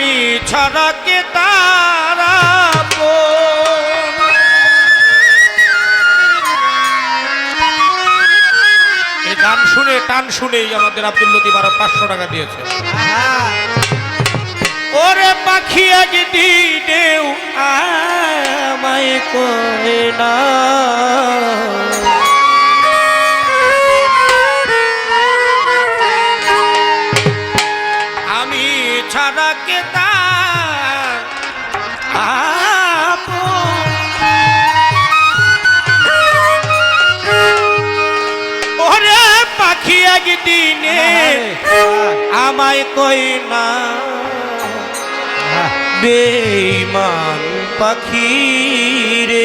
আমি ছাড়া কে তারা গান শুনে, টান শুনেই আমাদের আব্দুল লতিফ আরও পাঁচশো টাকা দিয়েছে। ওরে পাখি আজ দিনেও আমায় কয় না। পাখি আজ দিনে আমায় কই না বেইমান পাখি রে